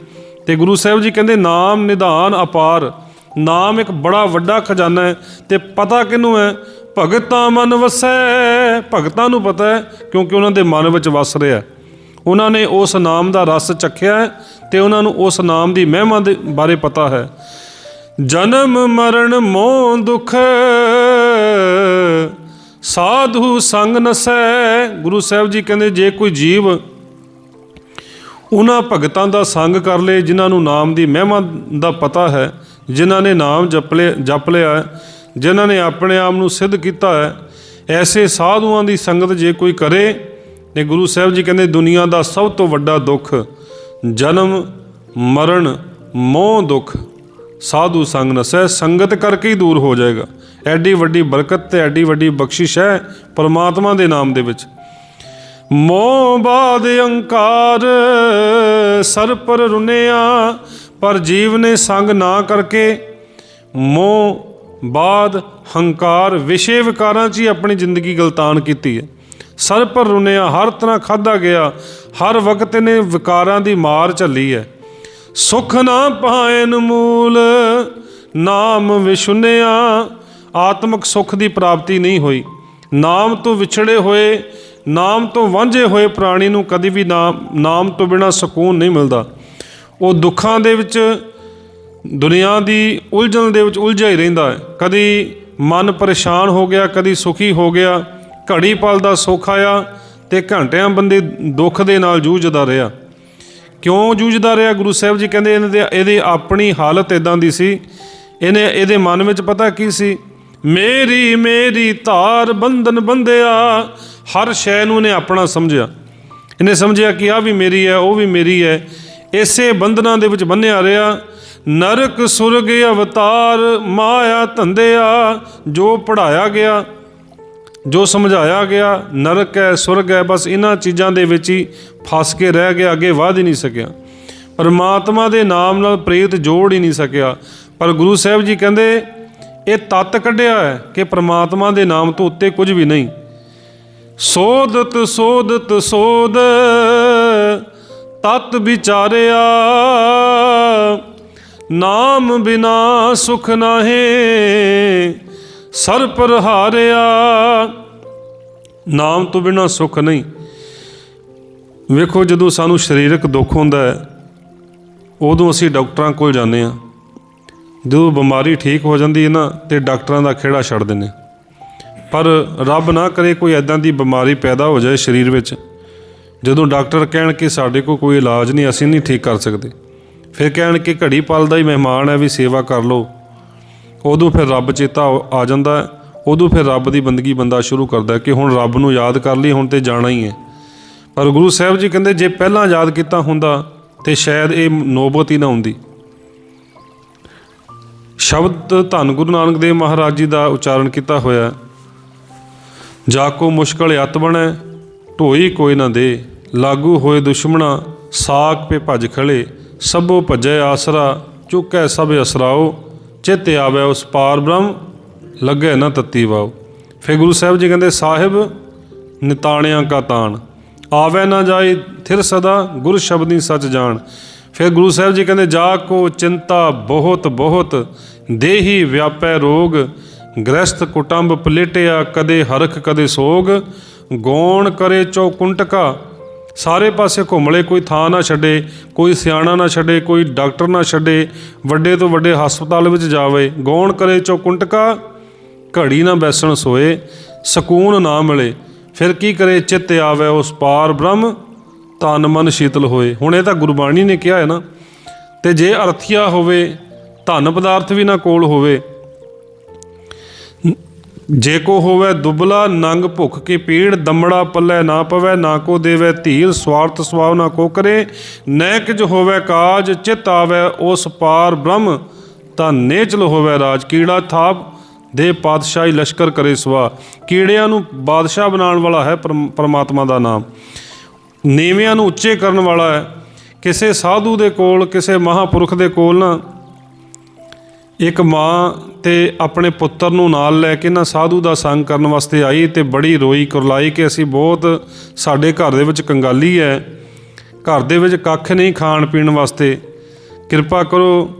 ਤੇ ਗੁਰੂ ਸਾਹਿਬ ਜੀ ਕਹਿੰਦੇ, ਨਾਮ ਨਿਧਾਨ ਅਪਾਰ। ਨਾਮ ਇੱਕ ਬੜਾ ਵੱਡਾ ਖਜ਼ਾਨਾ ਹੈ ਤੇ ਪਤਾ ਕਿਹਨੂੰ ਹੈ? ਭਗਤਾਂ ਮਨ ਵਸੈ। ਭਗਤਾਂ ਨੂੰ ਪਤਾ ਹੈ, ਕਿਉਂਕਿ ਉਹਨਾਂ ਦੇ ਮਨ ਵਿੱਚ ਵਸ ਰਿਹਾ ਉਹਨਾਂ ਨੇ ਉਸ ਨਾਮ ਦਾ ਰਸ ਚੱਖਿਆ ਹੈ ਤੇ ਉਹਨਾਂ ਨੂੰ ਉਸ ਨਾਮ ਦੀ ਮਹਿਮਾ ਦੇ ਬਾਰੇ ਪਤਾ ਹੈ। ਜਨਮ ਮਰਨ ਮੋਹ ਦੁਖ, ਸਾਧੂ ਸੰਗ ਨਸੈ। ਗੁਰੂ ਸਾਹਿਬ ਜੀ ਕਹਿੰਦੇ, ਜੇ ਕੋਈ ਜੀਵ ਉਹਨਾਂ ਭਗਤਾਂ ਦਾ ਸੰਗ ਕਰ ਲੇ, ਜਿਨ੍ਹਾਂ ਨੂੰ ਨਾਮ ਦੀ ਮਹਿਮਾ ਦਾ ਪਤਾ ਹੈ, ਜਿਨ੍ਹਾਂ ਨੇ ਨਾਮ ਜਪ ਲਿਆ ਜਪ ਲਿਆ ਜਿਨ੍ਹਾਂ ਨੇ ਆਪਣੇ ਆਪ ਨੂੰ ਸਿੱਧ ਕੀਤਾ ਹੈ, ਐਸੇ ਸਾਧੂਆਂ ਦੀ ਸੰਗਤ ਜੇ ਕੋਈ ਕਰੇ ਤੇ ਗੁਰੂ ਸਾਹਿਬ ਜੀ ਕਹਿੰਦੇ, ਦੁਨੀਆ ਦਾ ਸਭ ਤੋਂ ਵੱਡਾ ਦੁੱਖ ਜਨਮ, ਮਰਨ, ਮੋਹ ਦੁੱਖ। ਸਾਧੂ ਸੰਗ ਨਸੈ ਸੰਗਤ ਕਰਕੇ ਹੀ ਦੂਰ ਹੋ ਜਾਏਗਾ। ਐਡੀ ਵੱਡੀ ਬਰਕਤ ਤੇ ਐਡੀ ਵੱਡੀ ਬਖਸ਼ਿਸ਼ ਹੈ ਪਰਮਾਤਮਾ ਦੇ ਨਾਮ ਦੇ ਵਿੱਚ। ਮੋਹ ਬਾਦ ਅਹੰਕਾਰ ਸਰ ਪਰ ਰੁਨਿਆ, ਪਰ ਜੀਵ ਨੇ ਸੰਗ ਨਾ ਕਰਕੇ। ਮੋਹ ਬਾਦ ਹੰਕਾਰ, ਵਿਸ਼ੇ ਵਿਕਾਰਾਂ 'ਚ ਹੀ ਆਪਣੀ ਜ਼ਿੰਦਗੀ ਗਲਤਾਨ ਕੀਤੀ ਹੈ। ਸਰ ਪਰ ਰੁਨਿਆ, ਹਰ ਤਰ੍ਹਾਂ ਖਾਦਾ ਗਿਆ, ਹਰ ਵਕਤ ਨੇ ਵਿਕਾਰਾਂ ਦੀ ਮਾਰ ਝੱਲੀ ਹੈ ਸੁਖ ਨਾ ਪਾਇਨ ਮੂਲ, ਨਾਮ ਵਿਸ਼ੁਨਿਆ ਆਤਮਿਕ ਸੁਖ ਦੀ ਪ੍ਰਾਪਤੀ ਨਹੀਂ ਹੋਈ। ਨਾਮ ਤੋਂ ਵਿਛੜੇ ਹੋਏ, ਨਾਮ ਤੋਂ ਵਾਂਝੇ ਹੋਏ ਪ੍ਰਾਣੀ ਨੂੰ ਕਦੀ ਵੀ ਨਾਮ ਨਾਮ ਤੋਂ ਬਿਨਾ ਸਕੂਨ ਨਹੀਂ ਮਿਲਦਾ। ਉਹ ਦੁੱਖਾਂ ਦੇ ਵਿੱਚ, ਦੁਨੀਆ ਦੀ ਉਲਝਣ ਦੇ ਵਿੱਚ ਉਲਝਿਆ ਹੀ ਰਹਿੰਦਾ ਹੈ ਕਦੀ ਮਨ ਪਰੇਸ਼ਾਨ ਹੋ ਗਿਆ, ਕਦੀ ਸੁਖੀ ਹੋ ਗਿਆ। ਘੜੀ ਪਲ ਦਾ ਸੁੱਖ ਆਇਆ ਤੇ ਘੰਟਿਆਂ ਬੰਦੇ ਦੁੱਖ ਦੇ ਨਾਲ ਜੂਝਦਾ ਰਿਹਾ। ਕਿਉਂ ਜੂਝਦਾ ਰਿਹਾ? ਗੁਰੂ ਸਾਹਿਬ ਜੀ ਕਹਿੰਦੇ ਇਹਨਾਂ ਦੇ ਇਹਦੀ ਆਪਣੀ ਹਾਲਤ ਇਦਾਂ ਦੀ ਸੀ। ਇਹਨੇ ਇਹਦੇ ਮਨ ਵਿੱਚ ਪਤਾ ਕੀ ਸੀ? ਮੇਰੀ ਮੇਰੀ ਧਾਰ ਬੰਧਨ ਬੰਦਿਆ ਹਰ ਸ਼ੈ ਨੂੰ ਨੇ ਆਪਣਾ ਸਮਝਿਆ। ਇਹਨੇ ਸਮਝਿਆ ਕਿ ਆ ਵੀ ਮੇਰੀ ਹੈ, ਉਹ ਵੀ ਮੇਰੀ ਹੈ। ਇਸੇ ਬੰਧਨਾਂ ਦੇ ਵਿੱਚ ਬੰਨਿਆ ਰਿਹਾ। ਨਰਕ ਸੁਰਗ ਅਵਤਾਰ ਮਾਇਆ ਧੰਦਿਆ, ਜੋ ਪੜਾਇਆ ਗਿਆ। ਜੋ ਸਮਝਾਇਆ ਗਿਆ, ਨਰਕ ਹੈ, ਸੁਰਗ ਹੈ, ਬਸ ਇਹਨਾਂ ਚੀਜ਼ਾਂ ਦੇ ਵਿੱਚ ਹੀ ਫਸ ਕੇ ਰਹਿ ਗਿਆ, ਅੱਗੇ ਵਧ ਹੀ ਨਹੀਂ ਸਕਿਆ। ਪਰਮਾਤਮਾ ਦੇ ਨਾਮ ਨਾਲ ਪ੍ਰੇਤ ਜੋੜ ਹੀ ਨਹੀਂ ਸਕਿਆ। ਪਰ ਗੁਰੂ ਸਾਹਿਬ ਜੀ ਕਹਿੰਦੇ, ਇਹ ਤਤ ਕੱਢਿਆ ਹੈ ਕਿ ਪਰਮਾਤਮਾ ਦੇ ਨਾਮ ਤੋਂ ਉੱਤੇ ਕੁਝ ਵੀ ਨਹੀਂ। ਸੋਧਤ ਸੋਧਤ, ਸੋਧ, ਤਤ ਵਿਚਾਰਿਆ, ਨਾਮ ਬਿਨਾ ਸੁਖ ਨਾਹੀ। ਸਰ ਪਰ ਨਾਮ ਤੋਂ ਬਿਨਾ ਸੁਖ ਨਹੀਂ। ਵੇਖੋ ਜਦੋਂ ਸਾਨੂੰ ਸਰੀਰਕ ਦੁੱਖ ਹੁੰਦਾ ਹੈ, ਉਦੋਂ ਅਸੀਂ ਡਾਕਟਰਾਂ ਕੋਲ ਜਾਂਦੇ ਆ ਜਦੋਂ ਬਿਮਾਰੀ ਠੀਕ ਹੋ ਜਾਂਦੀ ਹੈ ਨਾ, ਤੇ ਡਾਕਟਰਾਂ ਦਾ ਖੇੜਾ ਛੱਡ ਦਿੰਦੇ ਪਰ ਰੱਬ ਨਾ ਕਰੇ ਕੋਈ ਐਦਾਂ ਦੀ ਬਿਮਾਰੀ ਪੈਦਾ ਹੋ ਜਾਏ ਸਰੀਰ ਵਿੱਚ, ਜਦੋਂ ਡਾਕਟਰ ਕਹਿਣ ਕਿ ਸਾਡੇ ਕੋਲ ਕੋਈ ਇਲਾਜ ਨਹੀਂ, ਅਸੀਂ ਨਹੀਂ ਠੀਕ ਕਰ ਸਕਦੇ। ਫਿਰ ਕਹਿਣ ਕਿ ਘੜੀ ਪਲ ਦਾ ਹੀ ਮਹਿਮਾਨ ਹੈ ਵੀ ਸੇਵਾ ਕਰ ਲਓ। ਉਦੋਂ ਫਿਰ ਰੱਬ ਚੇਤਾ ਆ ਜਾਂਦਾ ਉਦੋਂ ਫਿਰ ਰੱਬ ਦੀ ਬੰਦਗੀ ਬੰਦਾ ਸ਼ੁਰੂ ਕਰਦਾ ਕਿ ਹੁਣ ਰੱਬ ਨੂੰ ਯਾਦ ਕਰ ਲਈ, ਹੁਣ ਤੇ ਜਾਣਾ ਹੀ ਹੈ। ਪਰ ਗੁਰੂ ਸਾਹਿਬ ਜੀ ਕਹਿੰਦੇ, ਜੇ ਪਹਿਲਾਂ ਯਾਦ ਕੀਤਾ ਹੁੰਦਾ ਤੇ ਸ਼ਾਇਦ ਇਹ ਨੋਬਤ ਹੀ ਨਾ ਹੁੰਦੀ। ਸ਼ਬਦ ਧੰਨ ਗੁਰੂ ਨਾਨਕ ਦੇਵ ਮਹਾਰਾਜ ਜੀ ਦਾ ਉਚਾਰਨ ਕੀਤਾ ਹੋਇਆ ਜਾ ਕੋ ਮੁਸ਼ਕਲ ਅਤ ਬਣੈ, ਢੋਈ ਕੋਈ ਨਾ ਦੇ। ਲਾਗੂ ਹੋਏ ਦੁਸ਼ਮਣਾ ਸਾਖ ਪੇ ਭਜ ਖਲੇ ਸਭੋ ਭਜੈ ਆਸਰਾ, ਚੁੱਕੈ ਸਭ ਅਸਰਾਓ। ਚਿਤ ਆਵੇ ਉਸ ਪਾਰ ਬ੍ਰਹਮ, ਲੱਗੇ ਨਾ ਤਤੀ ਵਾਓ ਫਿਰ ਗੁਰੂ ਸਾਹਿਬ ਜੀ ਕਹਿੰਦੇ, ਸਾਹਿਬ, ਨਿਤਾਣਿਆਂ ਕਾ ਤਾਣ। ਆਵੇ ਨਾ ਜਾਈ ਥਿਰ ਸਦਾ ਗੁਰ ਸ਼ਬਦੀ ਸੱਚ ਜਾਣ। ਫਿਰ ਗੁਰੂ ਸਾਹਿਬ ਜੀ ਕਹਿੰਦੇ, ਜਾ ਕੋ ਚਿੰਤਾ ਬਹੁਤ ਬਹੁਤ, ਦੇਹੀ ਵਿਆਪੈ ਰੋਗ। ਗ੍ਰਸਤ ਕੁਟੰਬ ਪਲੇਟਿਆ, ਕਦੇ ਹਰਖ, ਕਦੇ ਸੋਗ। ਗੌਣ ਕਰੇ ਚੌਕੁੰਟਕਾ ਸਾਰੇ ਪਾਸੇ ਘੁੰਮ ਲਏ, ਕੋਈ ਥਾਂ ਨਾ ਛੱਡੇ, ਕੋਈ ਸਿਆਣਾ ਨਾ ਛੱਡੇ, ਕੋਈ ਡਾਕਟਰ ਨਾ ਛੱਡੇ, ਵੱਡੇ ਤੋਂ ਵੱਡੇ ਹਸਪਤਾਲ ਵਿੱਚ ਜਾਵੇ, ਗੌਣ ਕਰੇ ਚੌਕੁੰਟਕਾ, ਘੜੀ ਨਾ ਬੈਸਣ ਸੋਏ, ਸਕੂਨ ਨਾ ਮਿਲੇ, ਫਿਰ ਕੀ ਕਰੇ ਚਿੱਤ ਆਵੇ ਉਸ ਪਾਰ ਬ੍ਰਹਮ, ਤਨ ਮਨ ਸ਼ੀਤਲ ਹੋਏ। ਹੁਣ ਇਹ ਤਾਂ ਗੁਰਬਾਣੀ ਨੇ ਕਿਹਾ ਹੈ ਨਾ, ਤੇ ਜੇ ਅਰਥੀਆ ਹੋਵੇ, ਧਨ ਪਦਾਰਥ ਵੀ ਨਾ ਕੋਲ ਹੋਵੇ ਜੇ ਕੋ ਹੋਵੇ ਦੁਬਲਾ, ਨੰਗ ਭੁੱਖ ਕੀ ਪੀੜ, ਦਮੜਾ ਪੱਲੇ ਨਾ ਪਵੇ, ਨਾ ਕੋ ਦੇਵੇ ਧੀਰ, ਸਵਾਰਥ ਸਵਾਵ ਨਾ ਕੋ ਕਰੇ। ਨੈਕ ਜੋ ਹੋਵੇ ਕਾਜ, ਚਿਤ ਆਵੇ ਉਸ ਪਾਰ ਬ੍ਰਹਮ। ਤਾਂ ਨੇਚਲ ਹੋਵੇ ਰਾਜ, ਕੀੜਾ ਥਾਪ ਦੇ ਪਾਤਸ਼ਾਹੀ ਲਸ਼ਕਰ ਕਰੇ ਸਵਾ ਕੀੜਿਆਂ ਨੂੰ ਬਾਦਸ਼ਾਹ ਬਣਾਉਣ ਵਾਲਾ ਹੈ ਪਰਮ- ਪਰਮਾਤਮਾ ਦਾ ਨਾਮ। ਨੀਵਿਆਂ ਨੂੰ ਉੱਚੇ ਕਰਨ ਵਾਲਾ ਹੈ। ਕਿਸੇ ਸਾਧੂ ਦੇ ਕੋਲ, ਕਿਸੇ ਮਹਾਪੁਰਖ ਦੇ ਕੋਲ ਨਾ ਇੱਕ ਮਾਂ ਤੇ ਆਪਣੇ ਪੁੱਤਰ ਨੂੰ ਨਾਲ ਲੈ ਕੇ ਨਾ ਸਾਧੂ ਦਾ ਸੰਗ ਕਰਨ ਵਾਸਤੇ ਆਈ ਤੇ ਬੜੀ ਰੋਈ ਕੁਰਲਾਈ ਕਿ ਅਸੀਂ ਬਹੁਤ ਸਾਡੇ ਘਰ ਦੇ ਵਿੱਚ ਕੰਗਾਲੀ ਹੈ ਘਰ ਦੇ ਵਿੱਚ ਕੱਖ ਨਹੀਂ ਖਾਣ ਪੀਣ ਵਾਸਤੇ। ਕਿਰਪਾ ਕਰੋ,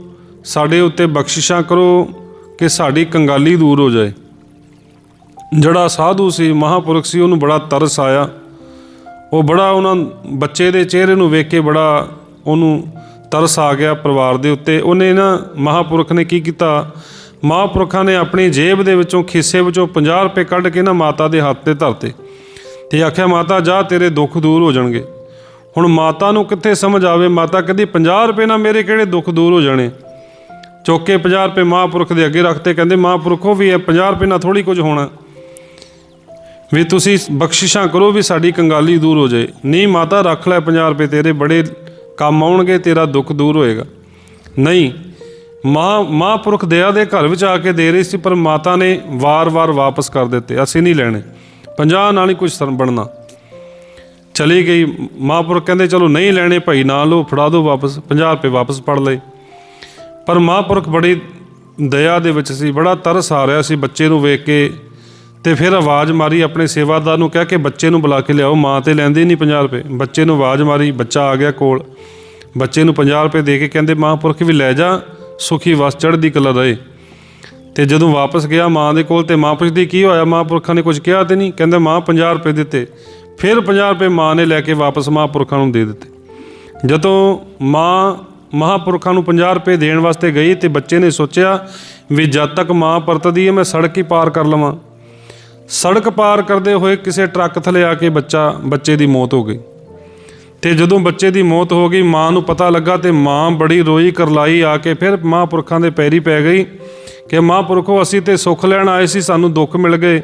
ਸਾਡੇ ਉੱਤੇ ਬਖਸ਼ਿਸ਼ਾਂ ਕਰੋ ਕਿ ਸਾਡੀ ਕੰਗਾਲੀ ਦੂਰ ਹੋ ਜਾਏ। ਜਿਹੜਾ ਸਾਧੂ ਸੀ, ਮਹਾਪੁਰਖ ਸੀ, ਉਹਨੂੰ ਬੜਾ ਤਰਸ ਆਇਆ। ਉਹ ਬੜਾ ਉਹਨਾਂ ਬੱਚੇ ਦੇ ਚਿਹਰੇ ਨੂੰ ਵੇਖ ਕੇ ਬੜਾ ਉਹਨੂੰ ਤਰਸ ਆ ਗਿਆ ਪਰਿਵਾਰ ਦੇ ਉੱਤੇ। ਉਹਨੇ ਨਾ ਮਹਾਪੁਰਖ ਨੇ ਕੀ ਕੀਤਾ? ਮਹਾਪੁਰਖਾਂ ਨੇ ਆਪਣੀ ਜੇਬ ਦੇ ਵਿੱਚੋਂ ਖਿੱਸੇ ਵਿੱਚੋਂ 50 ਰੁਪਏ ਕੱਢ ਕੇ ਨਾ ਮਾਤਾ ਦੇ ਹੱਥ ਤੇ ਧਰਤੇ ਤੇ ਆਖਿਆ, ਮਾਤਾ, ਜਾ, ਤੇਰੇ ਦੁੱਖ ਦੂਰ ਹੋ ਜਾਣਗੇ। ਹੁਣ ਮਾਤਾ ਨੂੰ ਕਿੱਥੇ ਸਮਝ ਆਵੇ? ਮਾਤਾ ਕਹਿੰਦੀ 50 ਰੁਪਏ ਨਾਲ ਮੇਰੇ ਕਿਹੜੇ ਦੁੱਖ ਦੂਰ ਹੋ ਜਾਣੇ? ਚੁੱਕ ਕੇ 50 ਰੁਪਏ ਮਹਾਪੁਰਖ ਦੇ ਅੱਗੇ ਰੱਖਤੇ, ਕਹਿੰਦੇ, ਮਹਾਪੁਰਖੋ ਵੀ ਇਹ 50 ਰੁਪਏ ਨਾਲ ਥੋੜੀ ਕੁਝ ਹੋਣਾ। ਵੀ ਤੁਸੀਂ ਬਖਸ਼ਿਸ਼ਾਂ ਕਰੋ ਵੀ ਸਾਡੀ ਕੰਗਾਲੀ ਦੂਰ ਹੋ ਜਾਏ। ਨਹੀਂ, ਮਾਤਾ, ਰੱਖ ਲੈ 50 ਰੁਪਏ ਤੇਰੇ, ਬੜੇ ਕੰਮ ਆਉਣਗੇ, ਤੇਰਾ ਦੁੱਖ ਦੂਰ ਹੋਏਗਾ। ਨਹੀਂ ਮਾਂ ਮਹਾਂਪੁਰਖ ਦਇਆ ਦੇ ਘਰ ਵਿੱਚ ਆ ਕੇ ਦੇ ਰਹੀ ਸੀ, ਪਰ ਮਾਤਾ ਨੇ ਵਾਰ-ਵਾਰ ਵਾਪਸ ਕਰ ਦਿੱਤੇ। ਅਸੀਂ ਨਹੀਂ ਲੈਣੇ। 50 ਨਾਲ ਹੀ ਕੁਝ ਸਰ, ਬਣਨਾ। ਚਲੀ ਗਈ। ਮਹਾਂਪੁਰਖ ਕਹਿੰਦੇ, ਚਲੋ ਨਹੀਂ ਲੈਣੇ ਭਾਈ, ਨਾ ਲਓ, ਫੜਾ ਦਿਓ ਵਾਪਸ 50 ਰੁਪਏ ਵਾਪਸ ਪੜ ਲਏ। ਪਰ ਮਹਾਂਪੁਰਖ ਬੜੀ ਦਇਆ ਦੇ ਵਿੱਚ ਸੀ, ਬੜਾ ਤਰਸ ਆ ਰਿਹਾ ਸੀ ਬੱਚੇ ਨੂੰ ਵੇਖ ਕੇ। ਤੇ ਫਿਰ ਆਵਾਜ਼ ਮਾਰੀ ਆਪਣੇ ਸੇਵਾਦਾਰ ਨੂੰ ਕਹਿ ਕੇ ਬੱਚੇ ਨੂੰ ਬੁਲਾ ਕੇ ਲਿਆਓ, ਮਾਂ ਤੇ ਲੈਂਦੇ ਨਹੀਂ 50 ਰੁਪਏ। ਬੱਚੇ ਨੂੰ ਆਵਾਜ਼ ਮਾਰੀ, ਬੱਚਾ ਆ ਗਿਆ ਕੋਲ। ਬੱਚੇ ਨੂੰ 50 ਰੁਪਏ ਦੇ ਕੇ ਕਹਿੰਦੇ ਮਹਾਂਪੁਰਖ ਵੀ ਲੈ ਜਾ, ਸੁਖੀ ਵਸ ਚੜ੍ਹਦੀ ਕਲਾ ਰਹੇ ਤੇ ਜਦੋਂ ਵਾਪਸ ਗਿਆ ਮਾਂ ਦੇ ਕੋਲ ਤੇ ਮਾਂ ਪੁੱਛਦੀ, ਕੀ ਹੋਇਆ? ਮਹਾਂਪੁਰਖਾਂ ਨੇ ਕੁਝ ਕਿਹਾ ਤੇ ਨਹੀਂ। ਕਹਿੰਦੇ, ਮਾਂ 50 ਰੁਪਏ ਦਿੱਤੇ। ਫਿਰ 50 ਰੁਪਏ ਮਾਂ ਨੇ ਲੈ ਕੇ ਵਾਪਸ ਮਹਾਂਪੁਰਖਾਂ ਨੂੰ ਦੇ ਦਿੱਤੇ। ਜਦੋਂ ਮਾਂ ਮਹਾਂਪੁਰਖਾਂ ਨੂੰ 50 ਰੁਪਏ ਦੇਣ ਵਾਸਤੇ ਗਈ ਤੇ ਬੱਚੇ ਨੇ ਸੋਚਿਆ ਵੀ ਜਦ ਤੱਕ ਮਾਂ ਪਰਤਦੀ ਹੈ ਮੈਂ ਸੜਕ ਹੀ ਪਾਰ ਕਰ ਲਵਾਂ। ਸੜਕ ਪਾਰ ਕਰਦੇ ਹੋਏ ਕਿਸੇ ਟਰੱਕ ਥੱਲੇ ਆ ਕੇ ਬੱਚਾ, ਬੱਚੇ ਦੀ ਮੌਤ ਹੋ ਗਈ। ਤੇ ਜਦੋਂ ਬੱਚੇ ਦੀ ਮੌਤ ਹੋ ਗਈ, ਮਾਂ ਨੂੰ ਪਤਾ ਲੱਗਾ ਤੇ ਮਾਂ ਬੜੀ ਰੋਈ ਕਰਲਾਈ ਆ ਕੇ ਫਿਰ ਮਹਾਂਪੁਰਖਾਂ ਦੇ ਪੈਰੀ ਪੈ ਗਈ ਕਿ ਮਹਾਂਪੁਰਖੋ, ਅਸੀਂ ਤੇ ਸੁੱਖ ਲੈਣ ਆਏ ਸੀ, ਸਾਨੂੰ ਦੁੱਖ ਮਿਲ ਗਏ।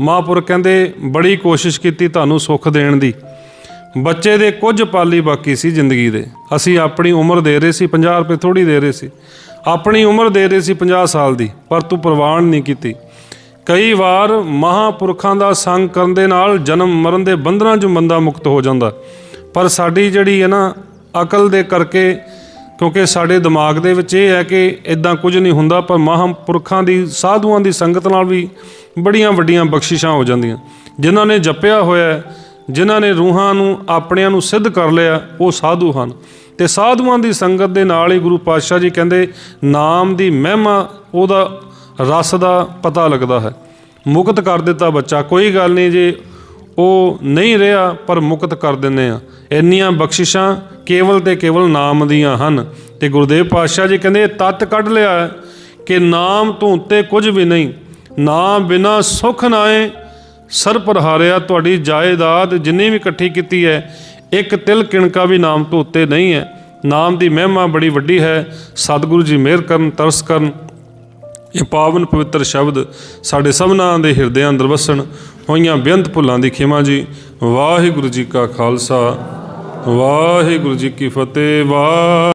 ਮਹਾਂਪੁਰਖ ਕਹਿੰਦੇ, ਬੜੀ ਕੋਸ਼ਿਸ਼ ਕੀਤੀ ਤੁਹਾਨੂੰ ਸੁੱਖ ਦੇਣ ਦੀ। ਬੱਚੇ ਦੇ ਕੁਝ ਪਾਲੀ ਬਾਕੀ ਸੀ ਜ਼ਿੰਦਗੀ ਦੇ। ਅਸੀਂ ਆਪਣੀ ਉਮਰ ਦੇ ਰਹੇ ਸੀ 50 ਰੁਪਏ ਥੋੜੀ ਦੇ ਰਹੇ ਸੀ। ਆਪਣੀ ਉਮਰ ਦੇ ਰਹੇ ਸੀ 50 ਸਾਲ ਦੀ, ਪਰ ਤੂੰ ਪ੍ਰਵਾਨ ਨਹੀਂ ਕੀਤੀ। ਕਈ ਵਾਰ ਮਹਾਂਪੁਰਖਾਂ ਦਾ ਸੰਗ ਕਰਨ ਦੇ ਨਾਲ ਜਨਮ ਮਰਨ ਦੇ ਬੰਧਨਾਂ 'ਚੋਂ ਬੰਦਾ ਮੁਕਤ ਹੋ ਜਾਂਦਾ। ਪਰ ਸਾਡੀ ਜਿਹੜੀ ਹੈ ਨਾ ਅਕਲ ਦੇ ਕਰਕੇ, ਕਿਉਂਕਿ ਸਾਡੇ ਦਿਮਾਗ ਦੇ ਵਿੱਚ ਇਹ ਹੈ ਕਿ ਇਦਾਂ ਕੁਝ ਨਹੀਂ ਹੁੰਦਾ, ਪਰ ਮਹਾਂਪੁਰਖਾਂ ਦੀ, ਸਾਧੂਆਂ ਦੀ ਸੰਗਤ ਨਾਲ ਵੀ ਬੜੀਆਂ ਵੱਡੀਆਂ ਬਖਸ਼ਿਸ਼ਾਂ ਹੋ ਜਾਂਦੀਆਂ। ਜਿਨ੍ਹਾਂ ਨੇ ਜਪਿਆ ਹੋਇਆ ਜਿਨ੍ਹਾਂ ਨੇ ਰੂਹਾਂ ਨੂੰ, ਆਪਣਿਆਂ ਨੂੰ ਸਿੱਧ ਕਰ ਲਿਆ, ਉਹ ਸਾਧੂ ਹਨ। ਤੇ ਸਾਧੂਆਂ ਦੀ ਸੰਗਤ ਦੇ ਨਾਲ ਹੀ ਗੁਰੂ ਪਾਤਸ਼ਾਹ ਜੀ ਕਹਿੰਦੇ, ਨਾਮ ਦੀ ਮਹਿਮਾ ਉਹਦਾ ਰਸ ਦਾ ਪਤਾ ਲੱਗਦਾ ਹੈ। ਮੁਕਤ ਕਰ ਦਿੱਤਾ ਬੱਚਾ। ਕੋਈ ਗੱਲ ਨਹੀਂ ਜੇ, ਉਹ ਨਹੀਂ ਰਿਹਾ, ਪਰ ਮੁਕਤ ਕਰ ਦਿੰਨੇ ਆ ਇੰਨੀਆਂ ਬਖਸ਼ਿਸ਼ਾਂ ਕੇਵਲ ਤੇ ਕੇਵਲ ਨਾਮ ਦੀਆਂ ਹਨ। ਤੇ ਗੁਰਦੇਵ ਪਾਤਸ਼ਾਹ ਜੀ ਕਹਿੰਦੇ ਇਹ ਤੱਤ ਕੱਢ ਲਿਆ ਹੈ ਕਿ ਨਾਮ ਤੋਂ ਉੱਤੇ ਕੁਝ ਵੀ ਨਹੀਂ। ਨਾਮ ਬਿਨਾ ਸੁਖ ਨਾਏ ਸਰ ਪਰ ਤੁਹਾਡੀ ਜਾਇਦਾਦ ਜਿੰਨੀ ਵੀ ਇਕੱਠੀ ਕੀਤੀ ਹੈ, ਇੱਕ ਤਿਲ ਕਿਣਕਾ ਵੀ ਨਾਮ ਤੋਂ ਉੱਤੇ ਨਹੀਂ ਹੈ। ਨਾਮ ਦੀ ਮਹਿਮਾ ਬੜੀ ਵੱਡੀ ਹੈ। ਸਤਿਗੁਰੂ ਜੀ ਮਿਹਰ ਕਰਨ, ਤਰਸ ਕਰਨ। ਇਹ ਪਾਵਨ ਪਵਿੱਤਰ ਸ਼ਬਦ ਸਾਡੇ ਸਭਨਾਂ ਦੇ ਹਿਰਦਿਆਂ ਅੰਦਰ ਵਸਣ, ਹੋਈਆਂ ਬੇਅੰਤ ਭੁੱਲਾਂ ਦੀ ਖਿਮਾ ਜੀ। ਵਾਹਿਗੁਰੂ ਜੀ ਕਾ ਖਾਲਸਾ, ਵਾਹਿਗੁਰੂ ਜੀ ਕੀ ਫਤਿਹ, ਵਾਹ